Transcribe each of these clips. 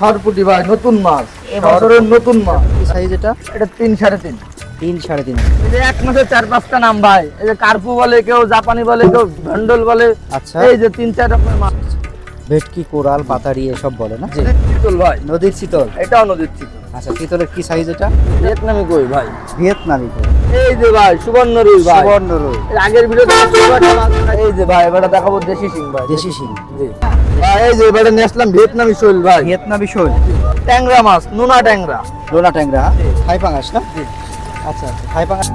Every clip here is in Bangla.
সরপুটি ভাই নতুন মাছ। এবছরের নতুন মাছ। সাইজ এটা? এটা তিন সাড়ে তিন। তিন সাড়ে তিন। এক মাসে চার পাঁচটা নাম ভাই। এই যে কার্পু বলে কেউ জাপানি বলে কেউ ভেন্ডল বলে। আচ্ছা। এই যে তিন চার রকমের মাছ। ভেটকি কোরাল পাতারি এসব বলে না? জি চিতল ভাই নদীর চিতল এটাও নদীর চিতল আচ্ছা চিতলের কি সাইজ এটা? ভিয়েতনামি কই ভাই? ভিয়েতনামি কই? এই যে ভাই সুবর্ণ রুই ভাই। সুবর্ণ রুই। আগের ভিডিওতে এই যে ভাই এবারে দেখাবো দেশি সিং ভাই। দেশি শিং। জি। ভাই এই যে এবারে নিয়ে আসলাম ভিয়েতনামি শৈল ভাই। ভিয়েতনামি শৈল। ট্যাংরা মাছ নোনা ট্যাংরা। লোনা ট্যাংরা। থাই পাঙাশ না? জি। আচ্ছা আচ্ছা থাই পাঙাশ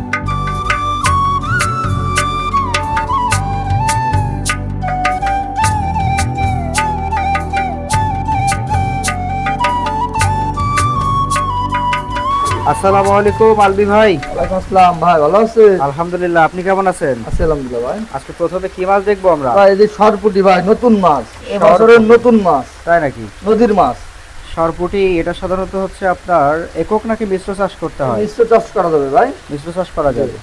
আসসালামু আলাইকুম আলবি ভাই। ওয়ালাইকুম আসসালাম ভাই ভালো আছেন? আলহামদুলিল্লাহ আপনি কেমন আছেন? আছি আলহামদুলিল্লাহ ভাই। আজকে প্রথমে কি মাছ দেখব আমরা? ভাই এই যে সরপুটি ভাই নতুন মাছ। এবছরের নতুন মাছ। তাই নাকি? নদীর মাছ। সরপুটি এটা সাধারণত হচ্ছে আপনার একক নাকি মিশ্র চাষ করতে হয়? মিশ্র চাষ করা যাবে ভাই। মিশ্র চাষ করা যাবে।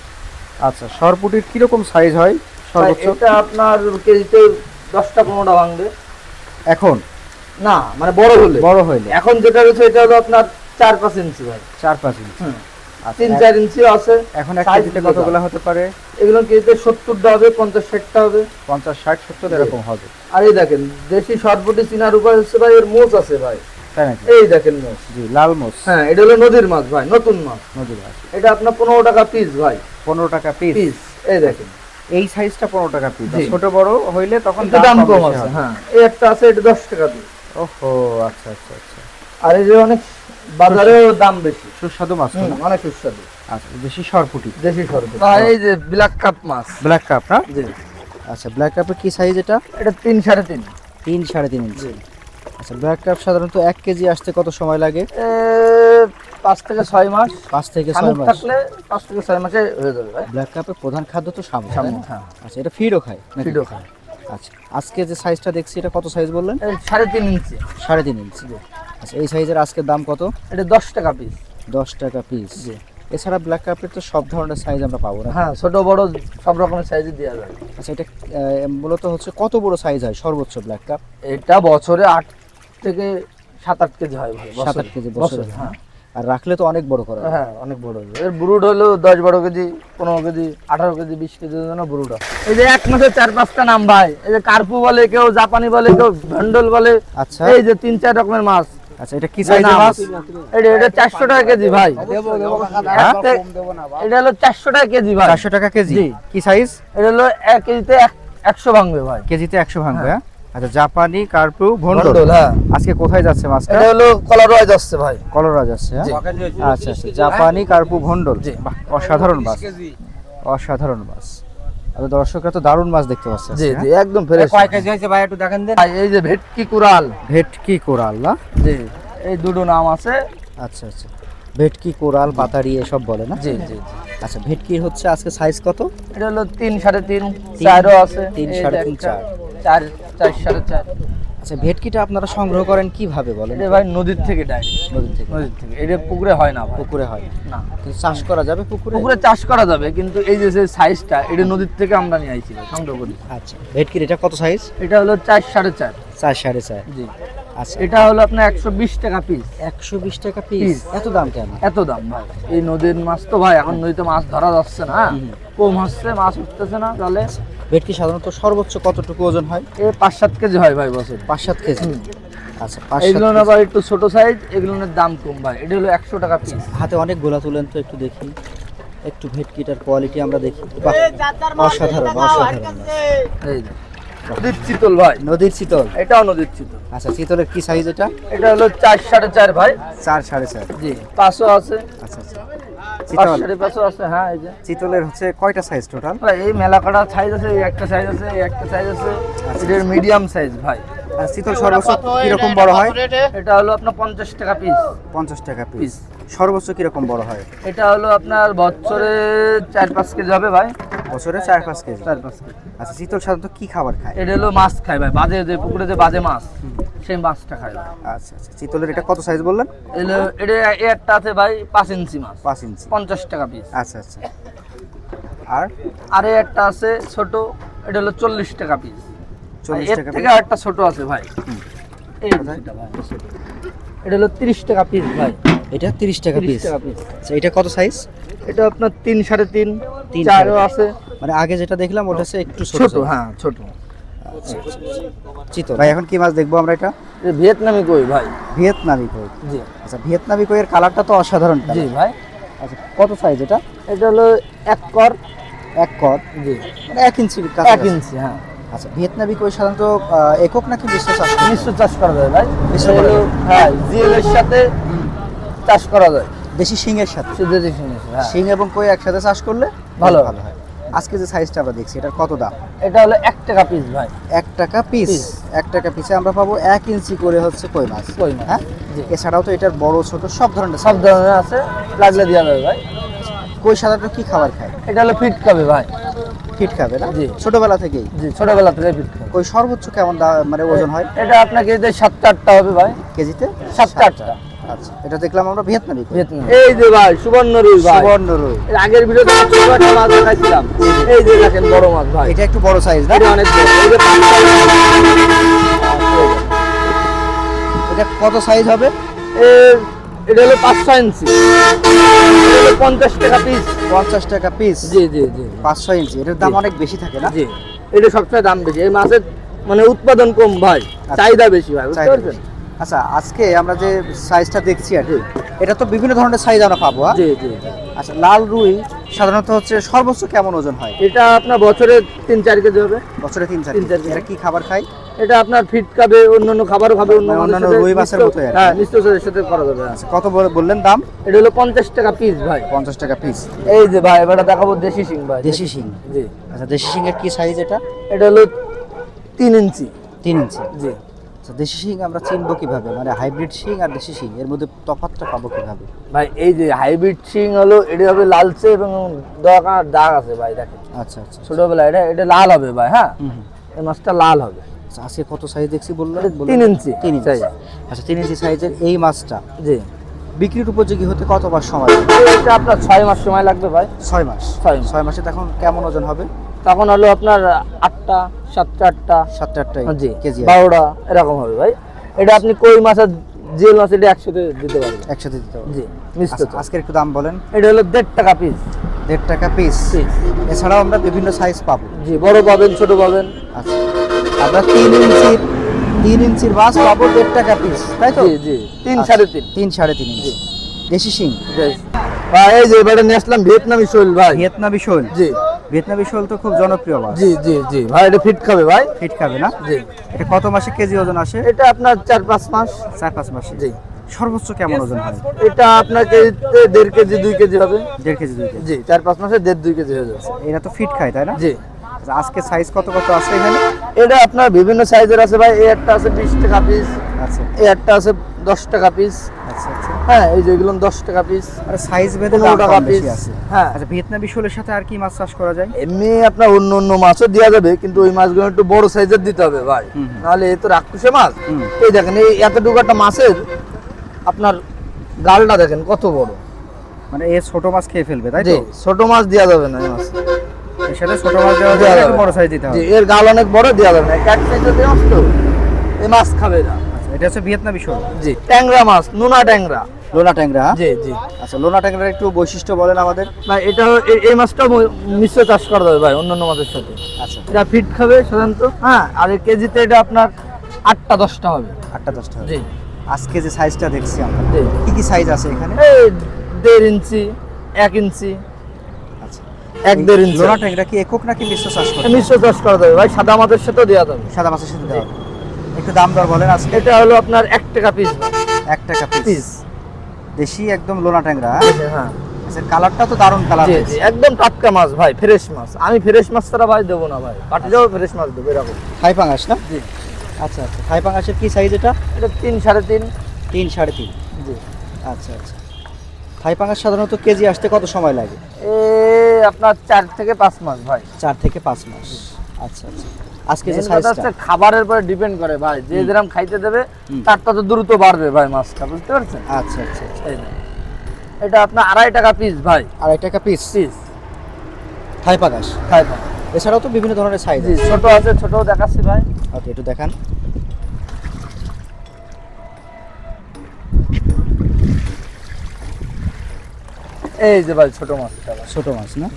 আচ্ছা সরপুটির কীরকম সাইজ হয়? সর্বোচ্চ? এটা আপনার কেজিতে দশটা পনেরোটা ভাঙবে। এখন? না মানে বড় হলে। বড় হইলে। এখন যেটা রয়েছে এটা হলো আপনার চার পাঁচ ইঞ্চি ভাই। চার পাঁচ ইঞ্চি আচ্ছা, তিন চার ইঞ্চিও আছে এখন এক কেজিতে কতগুলো হতে পারে? এগুলো কেজিতে সত্তরটা হবে পঞ্চাশ ষাটটা হবে। পঞ্চাশ ষাট সত্তর এরকম হবে। আর এই দেখেন দেশি সরপুটি চিনার উপায় হচ্ছে ভাই এর মোচ আছে ভাই। এই দেখেন মোচ। জি লাল মোষ হ্যাঁ এটা হলো নদীর মাছ ভাই নতুন মাছ। নদীর মাছ। এটা আপনার পনেরো টাকা পিস ভাই। পনেরো টাকা পিস পিস এই দেখেন। এই সাইজটা পনেরো টাকা পিস ছোট বড় হইলে তখন দাম কম আছে হ্যাঁ এই একটা আছে এটা দশ টাকা পিস ওহো আচ্ছা আচ্ছা আচ্ছা। আর এই যে অনেক বাজারেও দাম বেশি। সুস্বাদু মাছ না? অনেক সুস্বাদু। আচ্ছা বেশি সরপুটি। দেশি সরপুটি। এই যে ব্ল্যাক কাপ মাছ। ব্ল্যাক কাপ না? জি। আচ্ছা ব্ল্যাক কাপের কি সাইজ এটা? এটা তিন সাড়ে তিন। তিন সাড়ে তিন ইঞ্চি আচ্ছা ব্ল্যাক কাপ সাধারণত এক কেজি আসতে কত সময় লাগে? পাঁচ থেকে ছয় মাস। পাঁচ থেকে ছয় মাস। থাকলে পাঁচ থেকে ছয় মাসে হয়ে যাবে ব্ল্যাক কাপের প্রধান খাদ্য তো শামুক শামুক হ্যাঁ। আচ্ছা এটা ফিডও খায় নাকি? ফিডও খায়। আচ্ছা আজকে যে সাইজটা দেখছি এটা কত সাইজ বললেন? সাড়ে তিন ইঞ্চি সাড়ে তিন ইঞ্চি আচ্ছা এই সাইজের আজকের দাম কত? এটা দশ টাকা পিস দশ টাকা পিস জি। এছাড়া ব্ল্যাক কাপের তো সব ধরনের সাইজ আমরা পাবো না? হ্যাঁ ছোট বড় সব রকমের সাইজে দেওয়া যায়। আচ্ছা এটা মূলত হচ্ছে কত বড় সাইজ হয় সর্বোচ্চ ব্ল্যাক কাপ এটা বছরে আট থেকে সাত আট কেজি হয় সাত আট কেজি বছরে হ্যাঁ। আর রাখলে তো অনেক বড় করা হ্যাঁ অনেক বড়। এর ব্রুড হলো দশ বারো কেজি পনেরো কেজি আঠারো কেজি বিশ কেজি জন্য ব্রুড হয়। এই যে এক মাসে চার পাঁচটা নাম ভাই এই যে কার্পু বলে কেউ জাপানি বলে কেউ ভেন্ডল বলে আচ্ছা। এই যে তিন চার রকমের মাছ। আচ্ছা এটা কি সাইজের। মাছ? এটা এটা চারশো টাকা কেজি ভাই। হ্যাঁ? এক- এটা হলো চারশো টাকা কেজি ভাই। চারশো টাকা কেজি? কি সাইজ এটা হলো এক কেজিতে এক- একশো ভাঙবে ভাই। কেজিতে একশো ভাঙবে হ্যাঁ। আচ্ছা জাপানি কার্পু ভন্ডল হ্যাঁ। আজকে কোথায় যাচ্ছে মাছটা? এটা হলো কলারোয়া যাচ্ছে ভাই। কলরা যাচ্ছে হ্যাঁ? আচ্ছা আচ্ছা জাপানি কার্পু ভন্ডল জি। বাহ, অসাধারণ মাছ। অসাধারণ মাছ। আর দর্শকরা তো দারুণ মাছ দেখতে পাচ্ছে জি জি হ্যাঁ? একদম ফ্রেশ কয় কেজি হয়েছে ভাই একটু দেখেন দেন। এই যে ভেটকি কোরাল। ভেটকি কোরাল না? জি। এই দুটো নাম আছে। আচ্ছা আচ্ছা। ভেটকি কোরাল পাতারি এসব বলে না? জি জি। আচ্ছা ভেটকির হচ্ছে আজকে সাইজ কত? এটা হলো তিন সাড়ে তিন চারও আছে। তিন, সাড়ে তিন, চার। চার চার সাড়ে চার। আচ্ছা ভেটকিটা আপনারা সংগ্রহ করেন কীভাবে বলেন? এটা ভাই নদীর থেকে ডাইরেক্ট নদী থেকে। নদীর থেকে। এটা পুকুরে হয় না পুকুরে হয় না। কিন্তু চাষ করা যাবে পুকুরে? পুকুরে চাষ করা যাবে কিন্তু এই যে যে সাইজটা এটা নদীর থেকে আমরা নিয়ে আইছি সংগ্রহ করি। আচ্ছা ভেটকির এটা কত সাইজ এটা হলো চার সাড়ে চার। চার সাড়ে চার। জি। আচ্ছা। এটা হলো আপনার একশো বিশ টাকা পিস একশো বিশ টাকা পিস এত দাম কেন? এত দাম ভাই। এই নদীর মাছ তো ভাই এখন নদীতে মাছ ধরা যাচ্ছে না। কম হচ্ছে মাছ উঠতেছে না তাহলে ভেটকি সাধারণত সর্বোচ্চ কতটুকু ওজন হয়? এই পাঁচ সাত কেজি হয় ভাই বছর। পাঁচ সাত কেজি আচ্ছা পাঁচ এগুলো আবার একটু ছোট সাইজ এগুলোর দাম কম ভাই। এটা হলো একশো টাকা পিস হাতে অনেক গোলা তুলেন তো একটু দেখি। একটু ভেটকিটার কোয়ালিটি আমরা দেখি। অসাধারণ অসাধারণ। এই। নদীর চিতল ভাই। নদীর চিতল? এটাও নদীর চিতল। আচ্ছা চিতলের কি সাইজ এটা? এটা হলো চার সাড়ে চার ভাই। চার সাড়ে চার। জি পাঁচও আছে। আচ্ছা আচ্ছা। চিতল? সাড়ে পাঁচও আছে হ্যাঁ এই যে। চিতলের হচ্ছে কয়টা সাইজ টোটাল ভাই, এই মেলা কাটা সাইজ আছে একটা সাইজ আছে একটা সাইজ আছে। এটার মিডিয়াম সাইজ ভাই। আর চিতল সর্বোচ্চ কীরকম বড় হয়? এটা হলো আপনার পঞ্চাশ টাকা পিস পঞ্চাশ টাকা পিস পিস সর্বোচ্চ কীরকম বড় হয়? এটা হলো আপনার বছরে চার পাঁচ কেজি হবে ভাই। বছরে চার পাঁচ কেজি। চার পাঁচ কেজি। আচ্ছা চিতল সাধারণত কি খাবার খায়? এটা হলো মাছ খায় ভাই বাজে যে পুকুরে যে বাজে মাছ সেই মাছটা খায় ভাই। আচ্ছা আচ্ছা চিতলের এটা কত সাইজ বললেন? এলো এটা একটা আছে ভাই পাঁচ ইঞ্চি মাছ। পাঁচ ইঞ্চি। পঞ্চাশ টাকা পিস আচ্ছা আচ্ছা। আর? আর একটা আছে ছোট এটা হলো চল্লিশ টাকা পিস চল্লিশ টাকা থেকে? একটা ছোট আছে ভাই। এটা হলো তিরিশ টাকা পিস ভাই। এটা তিরিশ টাকা পিস টাকা পিস আচ্ছা এটা কত সাইজ এটা আপনার তিন সাড়ে তিন তিন, চারও আছে। মানে আগে যেটা দেখলাম ওটা হচ্ছে একটু ছোট ছোট হ্যাঁ ছোট। আচ্ছা, আচ্ছা, আচ্ছা। চিতো ভাই এখন কি মাছ দেখব আমরা এটা? এটা ভিয়েতনামি কই ভাই? ভিয়েতনামি কই। জি। আচ্ছা ভিয়েতনামি কইয়ের কালারটা তো অসাধারণ জি ভাই। আচ্ছা কত সাইজ এটা? এটা হলো এক কর। এক কর? জি। মানে এক ইঞ্চি এক। ইঞ্চি হ্যাঁ। আচ্ছা ভিয়েতনামি কই সাধারণত একক নাকি মিশ্র চাষ করা মিশ্র চাষ করা যায় ভাই। মিশ্র হ্যাঁ জিএল এর সাথে চাষ করা যায়। দেশি শিঙের সাথে। শুধু দেখে নিয়েছি, হ্যাঁ। শিং এবং কই একসাথে চাষ করলে ভালো। ভালো হয়। আজকে যে সাইজটা আমরা দেখছি এটার কত দাম? এটা হলো এক টাকা পিস ভাই। এক টাকা পিস। এক টাকা পিসে আমরা পাবো এক ইঞ্চি করে হচ্ছে কই মাছ। কই মাছ। হ্যাঁ। এছাড়াও তো এটার বড় ছোট সব ধরনের সব ধরনের আছে লাগলে দেওয়া যাবে ভাই। কই সাধারণত কি খাবার খায়? এটা হলো ফিট খাবে ভাই। ফিট খাবে না? জি। ছোটবেলা থেকেই? জি ছোটবেলা থেকে ফিট খাবে। কই সর্বোচ্চ কেমন মানে ওজন হয়? এটা আপনাকে যে সাতটা আটটা হবে ভাই। কেজিতে? সাতটা আটটা। আচ্ছা এটা দেখলাম আমরা ভিয়েতনামি ভিয়েতনাম। এই যে ভাই সুবর্ণ রুই ভাই। সুবর্ণ রুই। এর আগের ভিডিওতে ছোট একটা মাছ দেখাইছিলাম। এই যে দেখেন বড় মাছ ভাই। এটা একটু বড় সাইজ না? এটা অনেক বড়। এই যে এটা কত সাইজ হবে? এটা হলো পাঁচশো ইঞ্চি। পঞ্চাশ টাকা পিস পঞ্চাশ টাকা পিস জি জি জি। পাঁচশো ইঞ্চি। এটার দাম অনেক বেশি থাকে না? জি। এটা সবচেয়ে দাম বেশি। এই মাছের মানে উৎপাদন কম ভাই। চাহিদা বেশি ভাই বুঝতে পারছেন। আচ্ছা আজকে আমরা যে সাইজটা দেখছি আর কি এটা তো বিভিন্ন ধরনের সাইজ আমরা পাবো হ্যাঁ? জি জি। আচ্ছা লাল রুই সাধারণত হচ্ছে সর্বোচ্চ কেমন ওজন হয়? এটা আপনার বছরে তিন চার কেজি হবে। বছরে তিন চার তিন চার কেজি। কেজি। কি খাবার খায়? এটা আপনার ফিট খাবে অন্যান্য খাবারও খাবে অন্য মানে অন্যান্য রুই মাছের কি। হ্যাঁ মিশ্র সাথে করা যাবে হ্যাঁ। আচ্ছা কত বল- বললেন দাম? এটা হলো পঞ্চাশ টাকা পিস ভাই। পঞ্চাশ টাকা পিস এই যে ভাই এবার দেখাবো দেশি শিং ভাই। দেশি শিং? জি। আচ্ছা দেশি শিং এর কি সাইজ এটা? এটা হলো তিন ইঞ্চি। তিন ইঞ্চি। জি। আচ্ছা দেশি শিং আমরা চিনবো কীভাবে? মানে হাইব্রিড শিং আর দেশি শিং এর মধ্যে তফাৎটা পাবো কীভাবে? ভাই এই যে হাইব্রিড শিং হলো এটা হবে লালচে এবং দোকান দাগ আছে ভাই দেখেন। আচ্ছা আচ্ছা ছোটবেলা এটা এটা লাল হবে ভাই হ্যাঁ। এই মাছটা লাল হবে। আচ্ছা আজকে কত সাইজ দেখছি বলল? তিন ইঞ্চি তিন ইঞ্চি। আচ্ছা তিন ইঞ্চি সাইজের এই মাছটা। জি। বিক্রির উপযোগী হতে কতবার সময় লাগবে? এটা আপনার ছয় মাস সময় লাগবে ভাই। ছয় মাস। ছয় ছয় মাসে তখন কেমন ওজন হবে? তখন হলো আপনার আটটা সাতটা আটটা। সাতটা আটটাই জি। কেজি বারোটা এরকম হবে ভাই। এটা আপনি কই মাছ আর মাছ এটা একসাথে দিতে পারবেন। একসাথে দিতে হবে জি আচ্ছা, আজকের একটু দাম বলেন। এটা হলো দেড় টাকা পিস দেড় টাকা পিস এছাড়াও আমরা বিভিন্ন সাইজ পাবো। জি বড় পাবেন ছোট পাবেন। আচ্ছা। আমরা তিন ইঞ্চির তিন ইঞ্চির মাছ পাবো দেড় টাকা পিস তাই তো? জি তিন আচ্ছা, সাড়ে তিন। তিন সাড়ে তিন ইঞ্চি। দেশি শিং? এই যে এবারে নিয়ে আসলাম ভিয়েতনামি শোল ভাই। ভিয়েতনামি শোল? জি। ভিয়েতনামি শোল তো খুব জনপ্রিয় মাছ জি জি জি। ভাই এটা ফিট খাবে ভাই। ফিট খাবে না? জি। এটা কত মাসে কেজি ওজন আসে? এটা আপনার চার পাঁচ মাস। চার পাঁচ মাসে? জি। সর্বোচ্চ কেমন ওজন হয় এটা আপনার কেজিতে দেড় কেজি দুই কেজি হবে। দেড় কেজি দুই কেজি। জি চার পাঁচ মাসে দেড় দুই কেজি হয়ে যাচ্ছে এরা তো ফিট খায় তাই না? জি। আজকে সাইজ কত কত আছে এখানে? এটা আপনার বিভিন্ন সাইজের আছে ভাই এই একটা আছে বিশ টাকা পিস আচ্ছা। এই একটা আছে দশ টাকা পিস আচ্ছা আচ্ছা। হ্যাঁ এই যেগুলো দশ টাকা পিস আর সাইজ ভেদে পনেরো টাকা piece। আছে। হ্যাঁ। আচ্ছা ভিয়েতনামি শোলের সাথে আর কি মাছ চাষ করা যায়? এমনি আপনার অন্য অন্য মাছও দেওয়া যাবে কিন্তু ওই মাছগুলো একটু বড় সাইজের দিতে হবে ভাই। নাহলে এ তো রাক্ষসে মাছ। এই দেখেন এই এতটুকু একটা মাছের আপনার গালটা দেখেন কত বড়। মানে এ ছোট মাছ খেয়ে ফেলবে তাই তো? ছোট মাছ দেওয়া যাবে না এই মাছ। এর ছোট মাছ দেওয়া দেওয়া যাবে যাবে বড় সাইজ দিতে হবে। এর গাল অনেক বড় দেওয়া যাবে না। এক মাছ এই মাছ খাবে না আচ্ছা এটা হচ্ছে ভিয়েতনামি শোল। জি ট্যাংরা মাছ নোনা ট্যাংরা। লোনা ট্যাংরা? জি জি। আচ্ছা লোনা ট্যাংরার একটু বৈশিষ্ট্য বলেন আমাদের। ভাই এটা এই- মাছটা মিশ্র চাষ করা যাবে ভাই অন্যান্য মাছের সাথে। আচ্ছা। এটা ফিট খাবে সাধারণত হ্যাঁ আর কেজিতে এটা আপনার আটটা দশটা হবে। আটটা দশটা হবে। জি। আজকে যে সাইজটা দেখছি আমরা। কি কি সাইজ আছে এখানে? দেড় ইঞ্চি এক ইঞ্চি এক দেড় ইঞ্চি লোনা ট্যাংরা কি একক নাকি মিশ্র চাষ করে? মিশ্র চাষ করা যাবে। ভাই সাদা মাছের সাথেও দেওয়া যাবে। সাদা মাছের সাথে দেওয়া একটু দাম দর বলেন আজকে। এটা হলো আপনার এক টাকা পিস এক টাকা পিস দেশি একদম লোনা ট্যাংরা হ্যাঁ? হ্যাঁ। আচ্ছা কালারটা তো দারুণ কালার একদম টাটকা মাছ ভাই ফ্রেশ মাছ। আমি ফ্রেশ মাছ ছাড়া ভাই দেবো না ভাই। যাব ফ্রেশ মাছ দেবো এরকম। থাই পাঙাশ না? জি। আচ্ছা আচ্ছা। থাই পাঙাশের কি সাইজ এটা? এটা তিন সাড়ে তিন। তিন সাড়ে তিন। জি। আচ্ছা আচ্ছা। থাই পাঙাশ সাধারণত কেজি আসতে কত সময় লাগে? আপনার চার থেকে পাঁচ মাস ভাই। চার থেকে পাঁচ মাস। আচ্ছা আচ্ছা। আজকে যে সাইজটা খাবারের পরে ডিপেন্ড করে ভাই। যে যেরকম খাইতে দেবে। তার তত দ্রুত বাড়বে ভাই মাছটা বুঝতে পারছেন? আচ্ছা আচ্ছা আচ্ছা। এটা আপনার আড়াই টাকা পিস ভাই। আড়াই টাকা পিস পিস থাই খাই পান। এছাড়াও তো বিভিন্ন ধরনের সাইজ ছোট আছে ছোট দেখাচ্ছি ভাই। ওকে একটু দেখান। এই যে ভাই ছোট মাছ। ছোট মাছ না?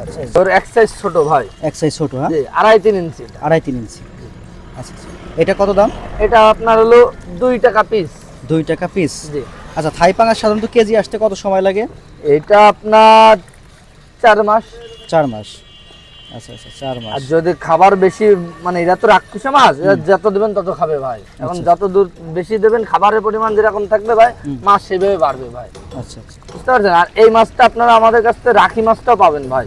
আচ্ছা ওর এক সাইজ ছোট ভাই। এক সাইজ ছোট হ্যাঁ? আড়াই তিন ইঞ্চি আড়াই তিন ইঞ্চি। আচ্ছা আচ্ছা। এটা কত দাম? এটা আপনার হলো দুই টাকা পিস দুই টাকা পিস জি। আচ্ছা থাই পাঙাশ সাধারণত কেজি আসতে কত সময় লাগে? এটা আপনার চার মাস। চার মাস। আচ্ছা আচ্ছা চার মাস। আর যদি খাবার বেশি মানে এরা তো রাক্ষসে মাছ যত দেবেন তত খাবে ভাই। এখন আচ্ছা। যত দূর বেশি দেবেন খাবারের পরিমাণ যেরকম থাকবে ভাই মাছ সেভাবে বাড়বে ভাই। আচ্ছা আচ্ছা। বুঝতে পারছেন? আর এই মাছটা আপনারা আমাদের কাছ থেকে রাখি মাছটাও পাবেন ভাই।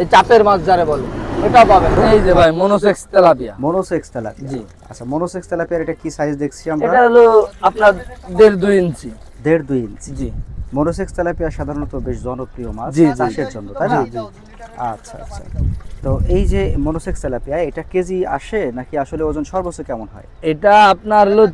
এই চাপের মাছ যারে বলে এটাও পাবেন। এই যে ভাই মনোসেক্স তেলাপিয়া। Monosex tilapia. জি। আচ্ছা মনোসেক্স তেলাপিয়ার এটা কি সাইজ দেখছি আমরা? এটা হলো আপনার দেড় দুই ইঞ্চি। দেড় দুই ইঞ্চি। জি। মনোসেক্স তেলাপিয়া সাধারণত বেশ জনপ্রিয় মাছ। চাষের জন্য তাই না। আচ্ছা আচ্ছা। তো এই যে মনোসেক্স তেলাপিয়া এটা কেজি আসে নাকি আসলে ওজন সর্বোচ্চ কেমন হয়? এটা আপনার হলো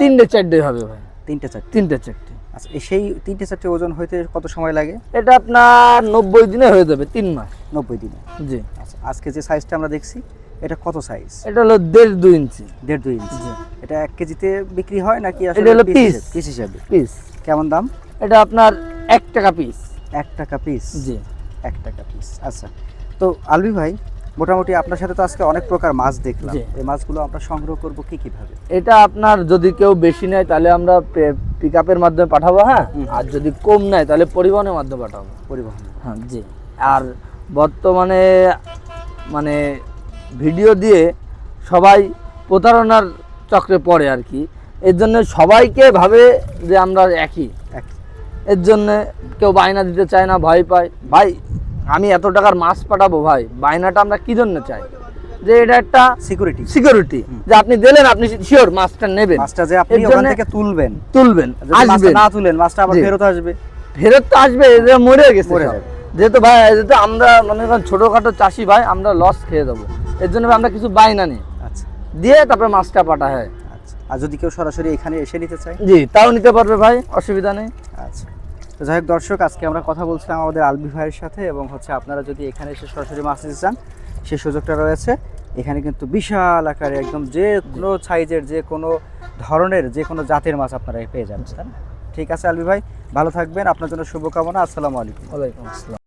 তিনটে চারটে হবে ভাই। তিনটে চারটে? তিনটে চারটে। আচ্ছা সেই তিনটে চারটে ওজন হইতে কত সময় লাগে? এটা আপনার নব্বই দিনে হয়ে যাবে তিন মাস। নব্বই দিনে? জি। আচ্ছা আজকে যে সাইজটা আমরা দেখছি এটা কত সাইজ এটা হলো দেড় দুই ইঞ্চি। দেড় দুই ইঞ্চি। এটা এক কেজিতে বিক্রি হয় নাকি এটা আসলে হলো পিস পিস হিসাবে। পিস কেমন দাম? এটা আপনার এক টাকা পিস এক টাকা পিস জি। এক টাকা পিস আচ্ছা। তো আলবি ভাই মোটামুটি আপনার সাথে তো আজকে অনেক প্রকার মাছ দেখলাম। এই মাছগুলো আমরা সংগ্রহ করব কি কীভাবে? এটা আপনার যদি কেউ বেশি নেয় তাহলে আমরা পিক আপের মাধ্যমে পাঠাবো হ্যাঁ? আর যদি কম নেয় তাহলে পরিবহনের মাধ্যমে পাঠাবো। পরিবহন। হ্যাঁ জি। আর বর্তমানে মানে ভিডিও দিয়ে সবাই প্রতারণার চক্রে পড়ে আর কি। এর জন্য সবাইকে ভাবে যে আমরা একই। এক এর জন্য কেউ বায়না দিতে চায় না ভয় পায়। ভাই আমি এত টাকার মাছ পাঠাবো ভাই বায়নাটা আমরা কি জন্য চাই? যে এটা একটা সিকিউরিটি সিকিউরিটি যে আপনি দিলেন আপনি শিওর মাছটা নেবেন। মাছটা যে আপনি ওখান থেকে তুলবেন। তুলবেন আসবেন। না তুলেন মাছটা আবার ফেরত আসবে। ফেরত তো আসবে এদের মরে গেছে। যেহেতু ভাই যেহেতু আমরা মনে করেন ছোটখাটো চাষি ভাই আমরা লস খেয়ে দেবো। এর জন্য আমরা কিছু বায়না নিই। আচ্ছা। দিয়ে তারপরে মাছটা পাঠা হয় আচ্ছা। আর যদি কেউ সরাসরি এখানে এসে নিতে চায়? জি তাও নিতে পারবে ভাই অসুবিধা নেই। আচ্ছা। যাই হোক দর্শক আজকে আমরা কথা বলছিলাম আমাদের আলবি ভাইয়ের সাথে এবং হচ্ছে আপনারা যদি এখানে এসে সরাসরি মাছ নিতে চান সেই সুযোগটা রয়েছে। এখানে কিন্তু বিশাল আকারে একদম যে কোনো সাইজের যে কোনো ধরনের যে কোনো জাতের মাছ আপনারা পেয়ে যাবেন। তাই ঠিক আছে আলবি ভাই ভালো থাকবেন। আপনার জন্য শুভকামনা। আসসালামু আলাইকুম। ওয়ালাইকুম আসসালাম।